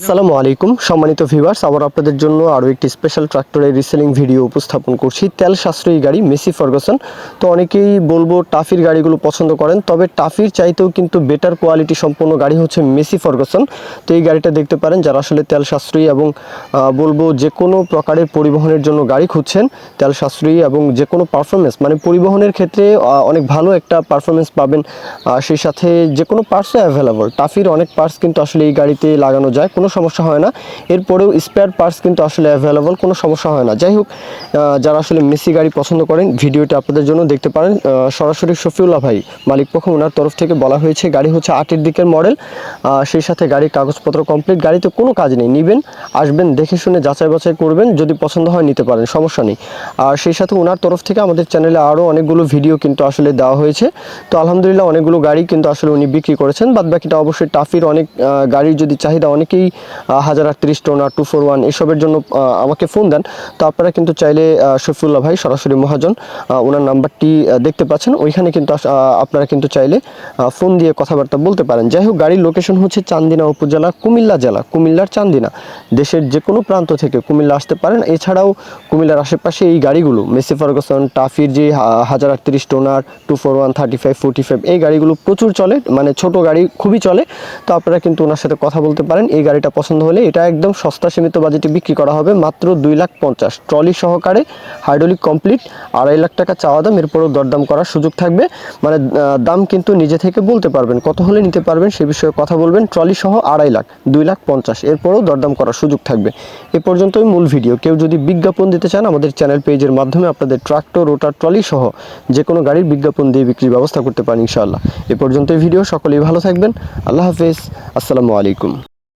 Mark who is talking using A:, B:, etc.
A: আসসালামু আলাইকুম। সম্মানিত ভিউয়ার্স, আবার আপনাদের জন্য আরও একটি স্পেশাল ট্রাক্টরের রিসেলিং ভিডিও উপস্থাপন করছি। তেল সাশ্রয়ী গাড়ি, মেসি ফার্গাসন। তো অনেকেই বলব টাফির গাড়িগুলো পছন্দ করেন, তবে টাফির চাইতেও কিন্তু বেটার কোয়ালিটি সম্পন্ন গাড়ি হচ্ছে মেসি ফার্গাসন। তো এই গাড়িটা দেখতে পারেন, যারা আসলে তেল সাশ্রয়ী এবং বলব যে কোনো প্রকারের পরিবহনের জন্য গাড়ি খুঁজছেন, তেল সাশ্রয়ী এবং যে কোনো পারফরমেন্স মানে পরিবহনের ক্ষেত্রে অনেক ভালো একটা পারফরমেন্স পাবেন। সেই সাথে যে কোনো পার্টসও অ্যাভেলেবল টাফির অনেক পার্টস কিন্তু আসলে এই গাড়িতে লাগানো যায়। কোনো সমস্যা হয় না। এরপরেও স্পেয়ার পার্টস কিন্তু আসলে অ্যাভেলেবল কোনো সমস্যা হয় না। যাই হোক যারা আসলে মেসি গাড়ি পছন্দ করেন, ভিডিওটি আপনাদের জন্য দেখতে পারেন। সরাসরি শফিউল্লাহ ভাই, মালিক পক্ষ ওনার তরফ থেকে বলা হয়েছে, গাড়ি হচ্ছে আটের দিকের মডেল সেই সাথে গাড়ির কাগজপত্র কমপ্লিট গাড়িতে কোনো কাজ নেই। নেবেন, আসবেন, দেখে শুনে যাচাই বাছাই করবেন। যদি পছন্দ হয়, নিতে পারেন, সমস্যা নেই। আর সেই সাথে ওনার তরফ থেকে আমাদের চ্যানেলে আরও অনেকগুলো ভিডিও কিন্তু আসলে দেওয়া হয়েছে। তো আলহামদুলিল্লাহ অনেকগুলো গাড়ি কিন্তু আসলে উনি বিক্রি করেছেন। বাদ বাকিটা অবশ্যই টাফির অনেক গাড়ির যদি চাহিদা অনেকেই হাজার আটত্রিশ টোনা টু ফোর ওয়ান এসবের জন্য আমাকে ফোন দেন। তো আপনারা কিন্তু চাইলে আহ, শফিউল্লাহ ভাই সরাসরি মহাজন ওনার নাম্বারটি দেখতে পাচ্ছেন। ওইখানে কিন্তু আপনারা কিন্তু চাইলে ফোন দিয়ে কথাবার্তা বলতে পারেন। যাই হোক গাড়ির লোকেশন হচ্ছে চান্দিনা উপজেলা কুমিল্লা জেলা কুমিল্লার চান্দিনা। দেশের যে কোনো প্রান্ত থেকে কুমিল্লা আসতে পারেন। এছাড়াও কুমিল্লার আশেপাশে এই গাড়িগুলো মেসি ফার্গুসন টাফির যে হাজার আটত্রিশ toner two four one thirty five forty five এই গাড়িগুলো প্রচুর চলে মানে ছোট গাড়ি খুবই চলে। তো আপনারা কিন্তু ওনার সাথে কথা বলতে পারেন। এই গাড়িটা পছন্দ হলে এটা একদম সস্তা সীমিত বাজেটে বিক্রি করা হবে মাত্র দুই লাখ পঞ্চাশ। ট্রলি সহকারে হাইড্রোলিক কমপ্লিট, আড়াই লাখ টাকা চাওয়া দাম, এরপরেও দরদাম করার সুযোগ থাকবে। মানে দাম কিন্তু নিজে থেকে বলতে পারবেন, কত হলে নিতে পারবেন সে বিষয়ে কথা বলবেন। ট্রলি সহ আড়াই লাখ, দুই লাখ পঞ্চাশ, এরপরেও দরদাম করার সুযোগ থাকবে। এ পর্যন্তই মূল ভিডিও। কেউ যদি বিজ্ঞাপন দিতে চান, আমাদের চ্যানেল পেজের মাধ্যমে আপনাদের ট্রাক্টর, রোটার, ট্রলি সহ যে কোনো গাড়ির বিজ্ঞাপন দিয়ে বিক্রির ব্যবস্থা করতে পারেন ইনশাআল্লাহ। এ পর্যন্তই ভিডিও, সকলেই ভালো থাকবেন। আল্লাহ হাফেজ। আসসালামু আলাইকুম।